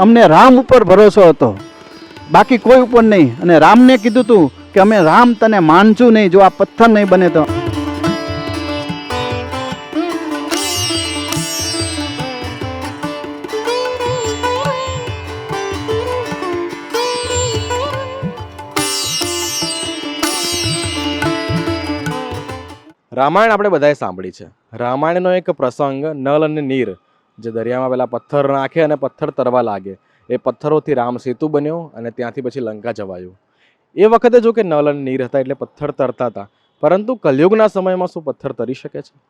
અમને રામ ઉપર ભરોસો હતો. બાકી કોઈ ઉપર નહીં. અને રામને કીધું તું કે અમે રામ તને માનશું નહીં, જો આ પથ્થર નહીં બને તો. રામાયણ આપણે બધાએ સાંભળી છે. રામાયણનો એક પ્રસંગ નલ અને નીર. જે દરિયામાં પેલા પથ્થર નાખે અને પથ્થર તરવા લાગે. એ પથ્થરોથી રામ સેતુ બન્યો અને ત્યાંથી પછી લંકા જવાયું. એ વખતે જો કે નલ અને નીર હતા એટલે પથ્થર તરતા હતા. પરંતુ કલયુગના સમયમાં શું પથ્થર તરી શકે છે?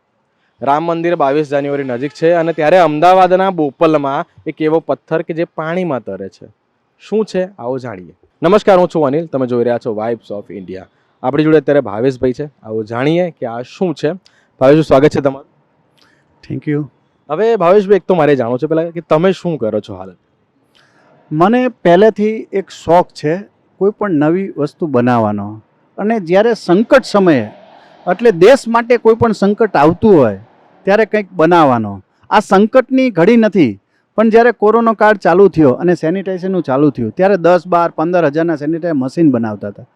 રામ મંદિર બાવીસ જાન્યુઆરી નજીક છે અને ત્યારે અમદાવાદના બોપલમાં એક એવો પથ્થર કે જે પાણીમાં તરે છે. શું છે? આવો જાણીએ. નમસ્કાર, હું છું અનિલ. તમે જોઈ રહ્યા છો વાઇબ્સ ઓફ ઇન્ડિયા આપણી જોડે અત્યારે ભાવેશભાઈ છે. આવો જાણીએ કે આ શું છે? ભાવેશ સ્વાગત છે તમારું. થેન્ક યુ હવે ભાવેશભાઈ, એક તો મારે જાણવું છે પહેલાં કે તમે શું કરો છો હાલ? મને પહેલેથી એક શોખ છે કોઈ પણ નવી વસ્તુ બનાવવાનો. અને જ્યારે સંકટ સમયે, એટલે દેશ માટે કોઈ પણ સંકટ આવતું હોય, ત્યારે કંઈક બનાવવાનો. આ સંકટની ઘડી નથી, પણ જ્યારે કોરોના કાળ ચાલુ થયો અને સેનિટાઇઝેશનનું ચાલુ થયું, ત્યારે દસ બાર પંદર હજારના સેનિટાઇઝ મશીન બનાવતા હતા.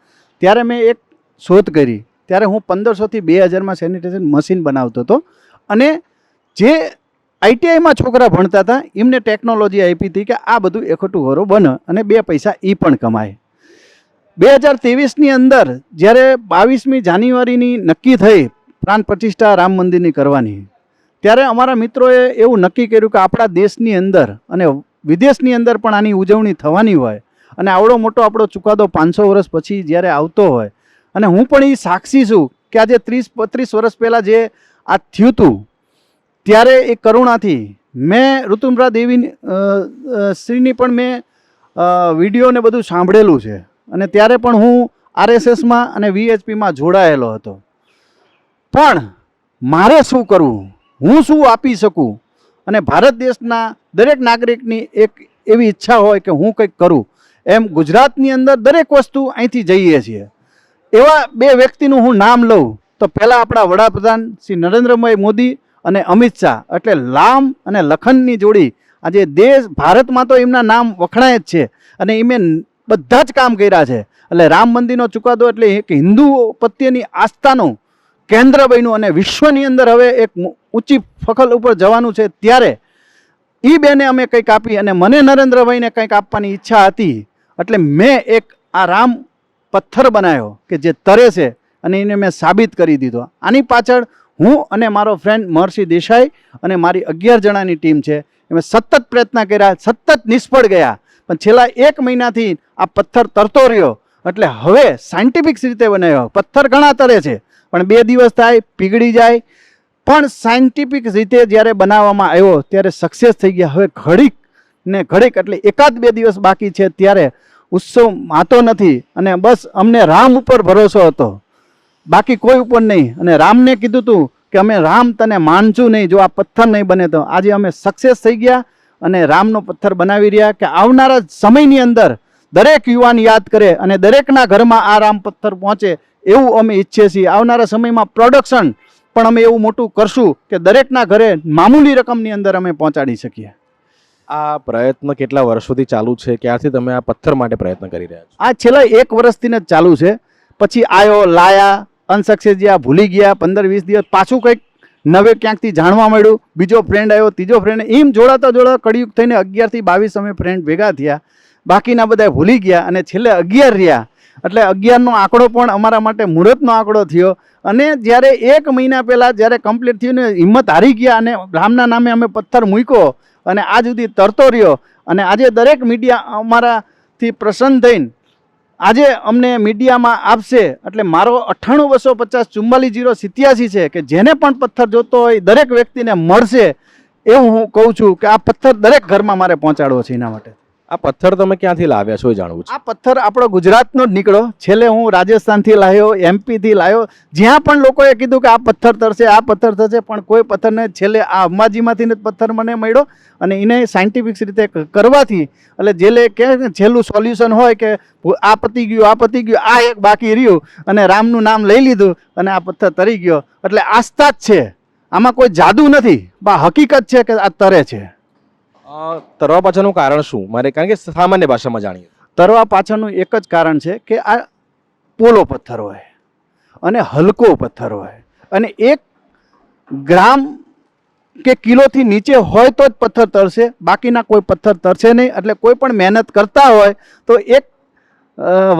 ત્યારે મેં એક શોધ કરી, ત્યારે હું પંદરસોથી બે હજારમાં સેનિટાઇઝેશન મશીન બનાવતો હતો. અને જે આઈટીઆઈમાં છોકરા ભણતા હતા, એમને ટેકનોલોજી આપી હતી કે આ બધું એકઠું કરો, બને અને બે પૈસા એ પણ કમાય. બે હજાર ત્રેવીસની અંદર જ્યારે બાવીસમી જાન્યુઆરીની નક્કી થઈ પ્રાણ પ્રતિષ્ઠા રામ મંદિરની કરવાની, ત્યારે અમારા મિત્રોએ એવું નક્કી કર્યું કે આપણા દેશની અંદર અને વિદેશની અંદર પણ આની ઉજવણી થવાની હોય અને આવડો મોટો આપણો ચુકાદો પાંચસો વર્ષ પછી જ્યારે આવતો હોય. અને હું પણ એ સાક્ષી છું કે આજે ત્રીસ, બત્રીસ વર્ષ પહેલાં જે આ થયું હતું ત્યારે એ કરુણાથી મેં ઋતુમરા દેવી શ્રીની પણ મેં વિડીયોને બધું સાંભળેલું છે. અને ત્યારે પણ હું આરએસએસમાં અને વીએચપીમાં જોડાયેલો હતો. પણ મારે શું કરવું? હું શું આપી શકું? અને ભારત દેશના દરેક નાગરિકની એક એવી ઈચ્છા હોય કે હું કંઈક કરું. એમ ગુજરાતની અંદર દરેક વસ્તુ અહીંથી જઈએ છીએ. એવા બે વ્યક્તિનું હું નામ લઉં તો પહેલાં આપણા વડાપ્રધાન શ્રી નરેન્દ્રભાઈ મોદી અને અમિત શાહ, એટલે લામ અને લખનની જોડી. આજે દેશ ભારતમાં તો એમના નામ વખણાય જ છે અને એમે બધા જ કામ કર્યા છે. એટલે રામ મંદિરનો ચુકાદો એટલે એક હિન્દુ પ્રત્યેની આસ્થાનું કેન્દ્ર બન્યું અને વિશ્વની અંદર હવે એક ઊંચી ફખલ ઉપર જવાનું છે ત્યારે એ બેને અમે કંઈક આપી અને મને નરેન્દ્રભાઈને કંઈક આપવાની ઈચ્છા હતી. એટલે મેં એક આ રામ પથ્થર બનાવ્યો કે જે તરે છે અને એને મેં સાબિત કરી દીધો. આની પાછળ હું અને મારો ફ્રેન્ડ મહર્ષિ દેસાઈ અને મારી અગિયાર જણાની ટીમ છે. એમે સતત પ્રયત્ન કર્યા, સતત નિષ્ફળ ગયા. પણ છેલ્લા એક મહિનાથી આ પથ્થર તરતો રહ્યો. એટલે હવે સાયન્ટિફિક રીતે બનાવ્યો પથ્થર ઘણા તરે છે, પણ બે દિવસ થાય, પીગળી જાય. પણ સાયન્ટિફિક રીતે જ્યારે બનાવવામાં આવ્યો, ત્યારે સક્સેસ થઈ ગયા. હવે ઘડીક ને ઘડીક, એટલે એકાદ બે દિવસ બાકી છે, ત્યારે ઉત્સવ માતો નથી. અને બસ અમને રામ ઉપર ભરોસો હતો. બાકી કોઈ ઉપર નહીં. અને રામને કીધું તું કે અમે રામ તને માનશું નહીં. જો આ પથ્થર નહીં બને તો આજે અમે સક્સેસ થઈ ગયા અને રામનો પથ્થર બનાવી રહ્યા કે આવનારા સમયની અંદર દરેક યુવાન યાદ કરે અને દરેકના ઘરમાં આ રામ પથ્થર પહોંચે એવું અમે ઈચ્છીએ છીએ. આવનારા સમયમાં પ્રોડક્શન પણ અમે એવું મોટું કરશું કે દરેકના ઘરે મામૂલી રકમની અંદર અમે પહોંચાડી શકીએ. આ પ્રયત્ન કેટલા વર્ષોથી ચાલુ છે? ક્યારથી તમે આ પથ્થર માટે પ્રયત્ન કરી રહ્યા છો? આ છેલ્લા એક વર્ષથી જ ચાલુ છે. પછી આયો લાયા અનસક્સેસ ગયા ભૂલી ગયા, પંદર વીસ દિવસ પાછું કંઈક નવે ક્યાંકથી જાણવા મળ્યું, બીજો ફ્રેન્ડ આવ્યો, ત્રીજો ફ્રેન્ડ એમ જોડાતા જોડાતા કડિયુગ થઈને અગિયારથી બાવીસ અમે ફ્રેન્ડ ભેગા થયા. બાકીના બધા ભૂલી ગયા અને છેલ્લે અગિયાર રહ્યા. એટલે અગિયારનો આંકડો પણ અમારા માટે મુહૂર્તનો આંકડો થયો. અને જ્યારે એક મહિના પહેલાં જ્યારે કમ્પ્લીટ થયું ને હિંમત હારી ગયા અને રામના નામે અમે પથ્થર મૂક્યો અને આજ સુધી તરતો રહ્યો. અને આજે દરેક મીડિયા અમારાથી પ્રસન્ન થઈને આજે અમને મીડિયામાં આપશે, એટલે મારો અઠ્ઠાણું બસો પચાસ ચુમ્માલીસ જીરો સિત્યાસી છે કે જેને પણ પથ્થર જોતો હોય, દરેક વ્યક્તિને મળશે એવું હું કહું છું કે આ પથ્થર દરેક ઘરમાં મારે પહોંચાડવો છે એના માટે. આ પથ્થર તમે ક્યાંથી લાવ્યા છો જાણવું આ પથ્થર આપણો ગુજરાતનો જ નીકળ્યો છેલ્લે હું રાજસ્થાનથી લાવ્યો એમપીથી લાવ્યો જ્યાં પણ લોકોએ કીધું કે આ પથ્થર તરશે આ પથ્થર થશે પણ કોઈ પથ્થરને છેલ્લે આ અંબાજીમાંથી જ પથ્થર મને મળ્યો અને એને સાયન્ટિફિક રીતે કરવાથી, એટલે જેલે કે છેલ્લું સોલ્યુશન હોય કે આ પતી ગયું, આ પતી ગયું, આ એક બાકી રહ્યું અને રામનું નામ લઈ લીધું અને આ પથ્થર તરી ગયો. એટલે આસ્થા જ છે. આમાં કોઈ જાદુ નથી. બા, હકીકત છે કે આ તરે છે. તરવા પાછળનું કારણ શું? મારે કારણ કે સામાન્ય ભાષામાં જાણીએ. તરવા પાછળનું એક જ કારણ છે કે આ પોલો પથ્થર હોય અને હલકો પથ્થર હોય અને એક ગ્રામ કે કિલોથી નીચે હોય તો જ પથ્થર તરશે બાકીના કોઈ પથ્થર તરશે નહીં એટલે કોઈ પણ મહેનત કરતા હોય તો એક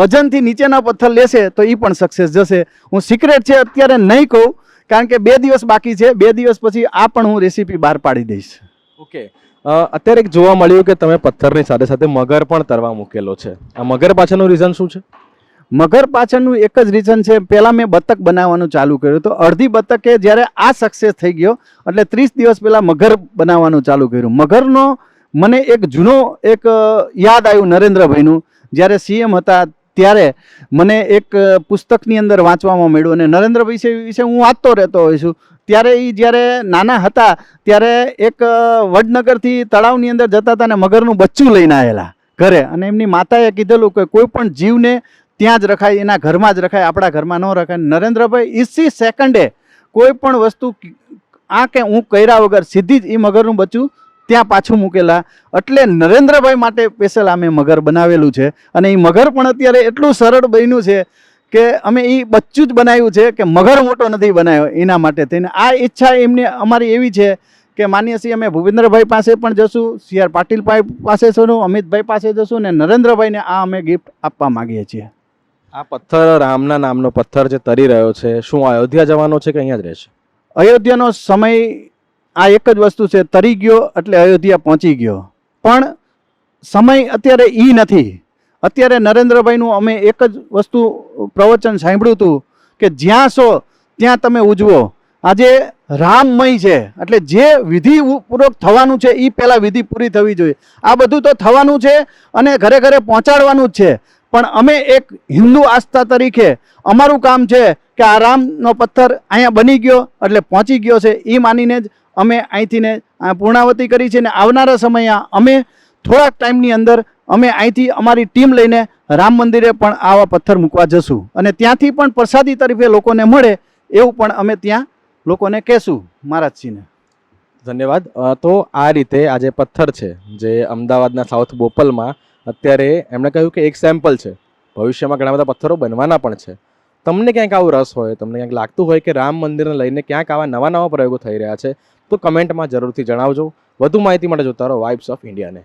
વજનથી નીચેના પથ્થર લેશે તો એ પણ સક્સેસ જશે. હું સિક્રેટ છે અત્યારે નહીં કહું કારણ કે બે દિવસ બાકી છે બે દિવસ પછી આ પણ હું રેસીપી બહાર પાડી દઈશ. ઓકે અત્યારે એક જોવા મળ્યું કે તમે પથ્થરની સાથે સાથે મગર પણ તરવા મૂકેલો છે. આ મગર પાછળનું રીઝન શું છે? મગર પાછળનું એક જ રીઝન છે. પહેલાં મેં બતક બનાવવાનું ચાલુ કર્યું તો અડધી બતકે જ્યારે આ સક્સેસ થઈ ગયો, એટલે ત્રીસ દિવસ પહેલાં મગર બનાવવાનું ચાલુ કર્યું. મગરનો મને એક જૂનો એક યાદ આવ્યું નરેન્દ્રભાઈનું. જ્યારે સીએમ હતા ત્યારે મને એક પુસ્તકની અંદર વાંચવામાં મળ્યું અને નરેન્દ્રભાઈ વિશે હું વાંચતો રહેતો હોઉં છું. ત્યારે એ જ્યારે નાના હતા, ત્યારે એક વડનગરથી તળાવની અંદર જતા હતા અને મગરનું બચ્ચું લઈને આવેલા ઘરે. અને એમની માતાએ કીધેલું કે કોઈ પણ જીવને ત્યાં જ રખાય, એના ઘરમાં જ રખાય, આપણા ઘરમાં ન રખાય. નરેન્દ્રભાઈ ઇસી સેકન્ડે કોઈ પણ વસ્તુ આ કે હું કર્યા વગર સીધી જ એ મગરનું બચ્ચું ત્યાં પાછું મૂકેલા. એટલે નરેન્દ્રભાઈ માટે સ્પેશિયલ અમે મગર બનાવેલું છે. અને એ મગર પણ અત્યારે એટલું સરળ બન્યું છે કે અમે એ બચ્ચું જ બનાવ્યું છે કે મગર મોટો નથી બનાવ્યો એના માટે થઈને. આ ઈચ્છા એમની અમારી એવી છે કે માનીએ છીએ અમે ભૂપેન્દ્રભાઈ પાસે પણ જશું સી આર પાટીલભાઈ પાસે જશું અમિતભાઈ પાસે જશું ને નરેન્દ્રભાઈને આ અમે ગિફ્ટ આપવા માંગીએ છીએ. આ પથ્થર રામના નામનો પથ્થર જે તરી રહ્યો છે શું અયોધ્યા જવાનો છે કે અહીંયા જ રહેશે? અયોધ્યાનો સમય આ એક જ વસ્તુ છે તરી ગયો એટલે અયોધ્યા પહોંચી ગયો. પણ સમય અત્યારે ઈ નથી. અત્યારે નરેન્દ્રભાઈનું અમે એક જ વસ્તુ પ્રવચન સાંભળ્યું હતું કે જ્યાં છો, ત્યાં તમે ઉજવો. આજે રામમય છે. એટલે જે વિધિપૂર્વક થવાનું છે એ પહેલાં વિધિ પૂરી થવી જોઈએ. આ બધું તો થવાનું છે અને ઘરે ઘરે પહોંચાડવાનું જ છે. પણ અમે એક હિન્દુ આસ્થા તરીકે અમારું કામ છે કે આ રામનો પથ્થર અહીંયા બની ગયો, એટલે પહોંચી ગયો છે. એ માનીને જ અમે અહીંથીને પૂર્ણાવતી કરી છે ને આવનારા સમયમાં અમે થોડાક ટાઈમની અંદર અમે અહીંથી અમારી ટીમ લઈને રામ મંદિરે પણ આવા પથ્થર મૂકવા જશું. અને ત્યાંથી પણ પ્રસાદી તરીકે લોકોને મળે એવું પણ અમે ત્યાં લોકોને કહેશું, મહારાજજીને. ધન્યવાદ. તો આ રીતે આ જે પથ્થર છે, જે અમદાવાદના સાઉથ બોપલમાં અત્યારે એમણે કહ્યું કે એક સેમ્પલ છે. ભવિષ્યમાં ઘણા બધા પથ્થરો બનવાના પણ છે. તમને ક્યાંક આવું રસ હોય, તમને ક્યાંક લાગતું હોય કે રામ મંદિરને લઈને ક્યાંક આવા નવા નવા પ્રયોગો થઈ રહ્યા છે, તો કમેન્ટમાં જરૂરથી જણાવજો. વધુ માહિતી માટે જોતા રહો વાઇબ્સ ઓફ ઇન્ડિયાને